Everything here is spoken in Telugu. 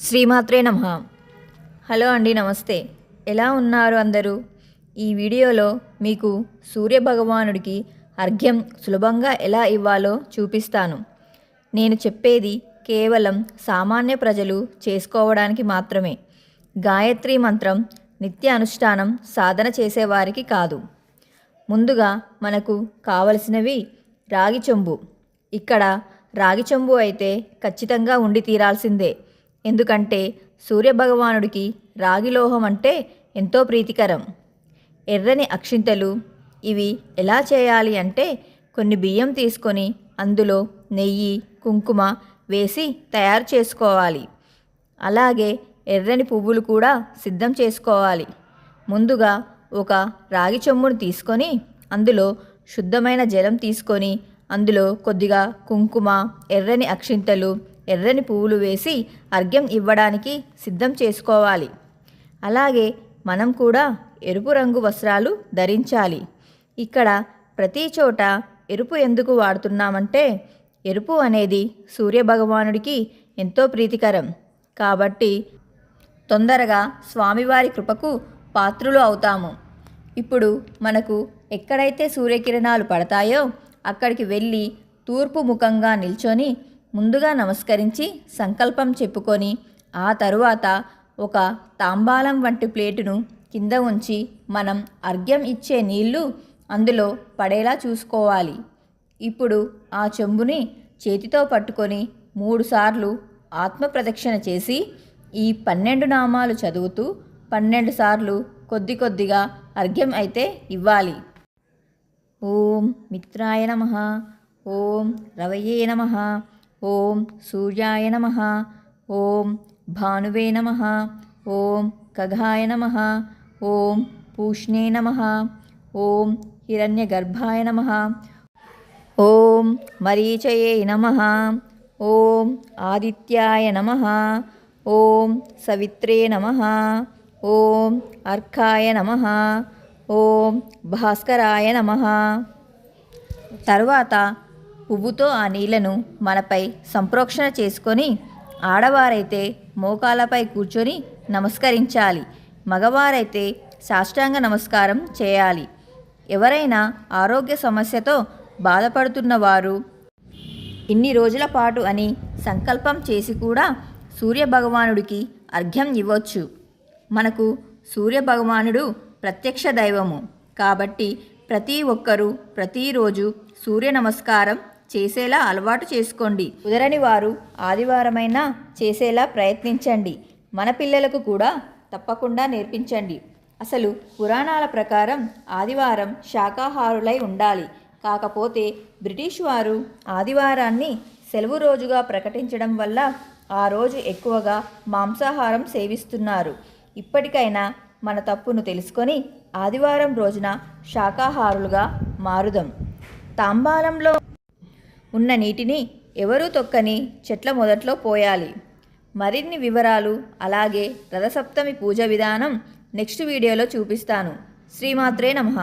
శ్రీమాత్రే నమ. హలో అండి నమస్తే. ఎలా ఉన్నారు అందరూ? ఈ వీడియోలో మీకు సూర్య భగవానుడికి అర్ఘ్యం సులభంగా ఎలా ఇవ్వాలో చూపిస్తాను. నేను చెప్పేది కేవలం సామాన్య ప్రజలు చేసుకోవడానికి మాత్రమే. గాయత్రి మంత్రం నిత్య అనుష్ఠానం సాధన చేసేవారికి కాదు. ముందుగా మనకు కావలసినవి రాగి చెంబు. ఇక్కడ రాగి చెంబు అయితే ఖచ్చితంగా ఉండి తీరాల్సిందే. ఎందుకంటే సూర్యభగవానుడికి రాగి లోహం అంటే ఎంతో ప్రీతికరం. ఎర్రని అక్షింతలు ఇవి ఎలా చేయాలి అంటే కొన్ని బియ్యం తీసుకొని అందులో నెయ్యి కుంకుమ వేసి తయారు చేసుకోవాలి. అలాగే ఎర్రని పువ్వులు కూడా సిద్ధం చేసుకోవాలి. ముందుగా ఒక రాగి చెమ్మును తీసుకొని అందులో శుద్ధమైన జలం తీసుకొని అందులో కొద్దిగా కుంకుమ ఎర్రని అక్షింతలు ఎర్రని పువ్వులు వేసి అర్ఘ్యం ఇవ్వడానికి సిద్ధం చేసుకోవాలి. అలాగే మనం కూడా ఎరుపు రంగు వస్త్రాలు ధరించాలి. ఇక్కడ ప్రతి చోట ఎరుపు ఎందుకు వాడుతున్నామంటే ఎరుపు అనేది సూర్యభగవానుడికి ఎంతో ప్రీతికరం. కాబట్టి తొందరగా స్వామివారి కృపకు పాత్రులు అవుతాము. ఇప్పుడు మనకు ఎక్కడైతే సూర్యకిరణాలు పడతాయో అక్కడికి వెళ్ళి తూర్పు ముఖంగా నిల్చొని ముందుగా నమస్కరించి సంకల్పం చెప్పుకొని ఆ తరువాత ఒక తాంబాలం వంటి ప్లేటును కింద ఉంచి మనం అర్ఘ్యం ఇచ్చే నీళ్ళు అందులో పడేలా చూసుకోవాలి. ఇప్పుడు ఆ చెంబుని చేతితో పట్టుకొని మూడుసార్లు ఆత్మ ప్రదక్షిణ చేసి ఈ పన్నెండు నామాలు చదువుతూ పన్నెండు సార్లు కొద్ది కొద్దిగా అర్ఘ్యం అయితే ఇవ్వాలి. ఓం మిత్రాయ నమ. ఓం రవయే నమ. ఓం సూర్యాయ నమ ఓం భానువే నమ ఓం ఖగాయ నమ ఓం పూష్ణే నమ ఓం హిరణ్యగర్భాయ నమ ఓం మరీచయే నమ ఓం ఆదిత్యాయ నమ ఓం సవిత్రే నమ ఓం అర్కాయ నమ ఓం భాస్కరాయ నమ తరువాత పువ్వుతో ఆ నీళ్ళను మనపై సంప్రోక్షణ చేసుకొని ఆడవారైతే మోకాలపై కూర్చొని నమస్కరించాలి. మగవారైతే సాష్టాంగ నమస్కారం చేయాలి. ఎవరైనా ఆరోగ్య సమస్యతో బాధపడుతున్న వారు ఇన్ని రోజుల పాటు అని సంకల్పం చేసి కూడా సూర్యభగవానుడికి అర్ఘ్యం ఇవ్వచ్చు. మనకు సూర్యభగవానుడు ప్రత్యక్ష దైవము. కాబట్టి ప్రతి ఒక్కరూ ప్రతిరోజు సూర్య నమస్కారం చేసేలా అలవాటు చేసుకోండి. కుదరని వారు ఆదివారమైనా చేసేలా ప్రయత్నించండి. మన పిల్లలకు కూడా తప్పకుండా నేర్పించండి. అసలు పురాణాల ప్రకారం ఆదివారం శాకాహారులై ఉండాలి. కాకపోతే బ్రిటిష్ వారు ఆదివారాన్ని సెలవు రోజుగా ప్రకటించడం వల్ల ఆ రోజు ఎక్కువగా మాంసాహారం సేవిస్తున్నారు. ఇప్పటికైనా మన తప్పును తెలుసుకొని ఆదివారం రోజున శాకాహారులుగా మారుదాం. తాంబాలంలో ఉన్న నీటిని ఎవరూ తొక్కని చెట్ల మొదట్లో పోయాలి. మరిన్ని వివరాలు అలాగే రథసప్తమి పూజ విధానం నెక్స్ట్ వీడియోలో చూపిస్తాను. శ్రీమాత్రే నమః.